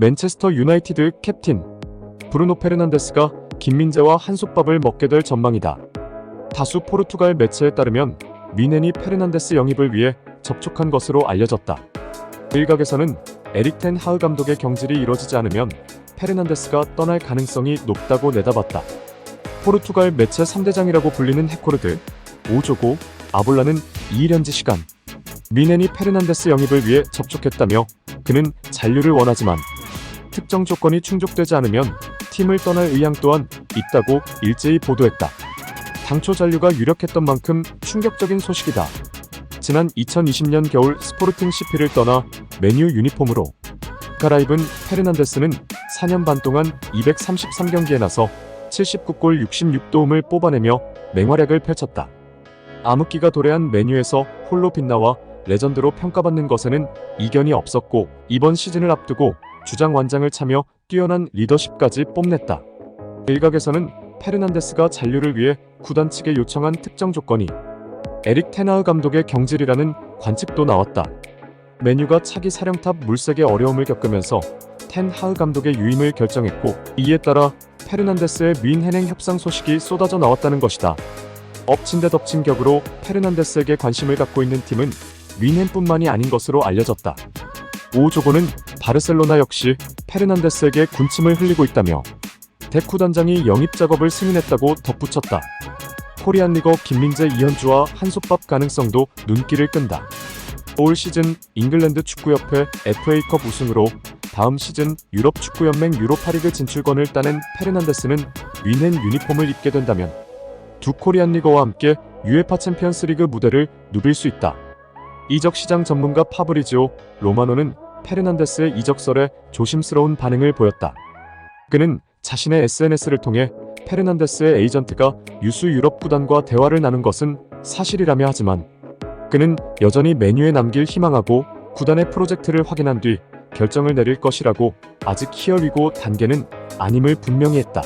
맨체스터 유나이티드 캡틴 브루노 페르난데스가 김민재와 한솥밥을 먹게 될 전망이다. 다수 포르투갈 매체에 따르면 미넨이 페르난데스 영입을 위해 접촉한 것으로 알려졌다. 일각에서는 에릭 텐 하흐 감독의 경질이 이뤄지지 않으면 페르난데스가 떠날 가능성이 높다고 내다봤다. 포르투갈 매체 3대장이라고 불리는 헤코르드, 오조고, 아볼라는 이일현지 시간 미넨이 페르난데스 영입을 위해 접촉했다며 그는 잔류를 원하지만 특정 조건이 충족되지 않으면 팀을 떠날 의향 또한 있다고 일제히 보도했다. 당초 잔류가 유력했던 만큼 충격적인 소식이다. 지난 2020년 겨울 스포르팅 CP를 떠나 메뉴 유니폼으로 갈아입은 페르난데스는 4년 반 동안 233경기에 나서 79골 66도움을 뽑아내며 맹활약을 펼쳤다. 암흑기가 도래한 메뉴에서 홀로 빛나와 레전드로 평가받는 것에는 이견이 없었고 이번 시즌을 앞두고 주장 완장을 차며 뛰어난 리더십까지 뽐냈다. 일각에서는 페르난데스가 잔류를 위해 구단 측에 요청한 특정 조건이 에릭 테나흐 감독의 경질이라는 관측도 나왔다. 메뉴가 차기 사령탑 물색에 어려움을 겪으면서 텐하흐 감독의 유임을 결정했고 이에 따라 페르난데스의 민해행 협상 소식이 쏟아져 나왔다는 것이다. 엎친 데 덮친 격으로 페르난데스에게 관심을 갖고 있는 팀은 민헨뿐만이 아닌 것으로 알려졌다. 오조고는 바르셀로나 역시 페르난데스에게 군침을 흘리고 있다며 데쿠 단장이 영입 작업을 승인했다고 덧붙였다. 코리안 리거 김민재 이현주와 한솥밥 가능성도 눈길을 끈다. 올 시즌 잉글랜드 축구협회 FA컵 우승으로 다음 시즌 유럽 축구연맹 유로파리그 진출권을 따낸 페르난데스는 윈헨 유니폼을 입게 된다면 두 코리안 리거와 함께 UEFA 챔피언스리그 무대를 누빌 수 있다. 이적 시장 전문가 파브리지오 로마노는 페르난데스의 이적설에 조심스러운 반응을 보였다. 그는 자신의 SNS를 통해 페르난데스의 에이전트가 유수 유럽 구단과 대화를 나눈 것은 사실이라며 하지만 그는 여전히 메뉴에 남길 희망하고 구단의 프로젝트를 확인한 뒤 결정을 내릴 것이라고 아직 히어리고 단계는 아님을 분명히 했다.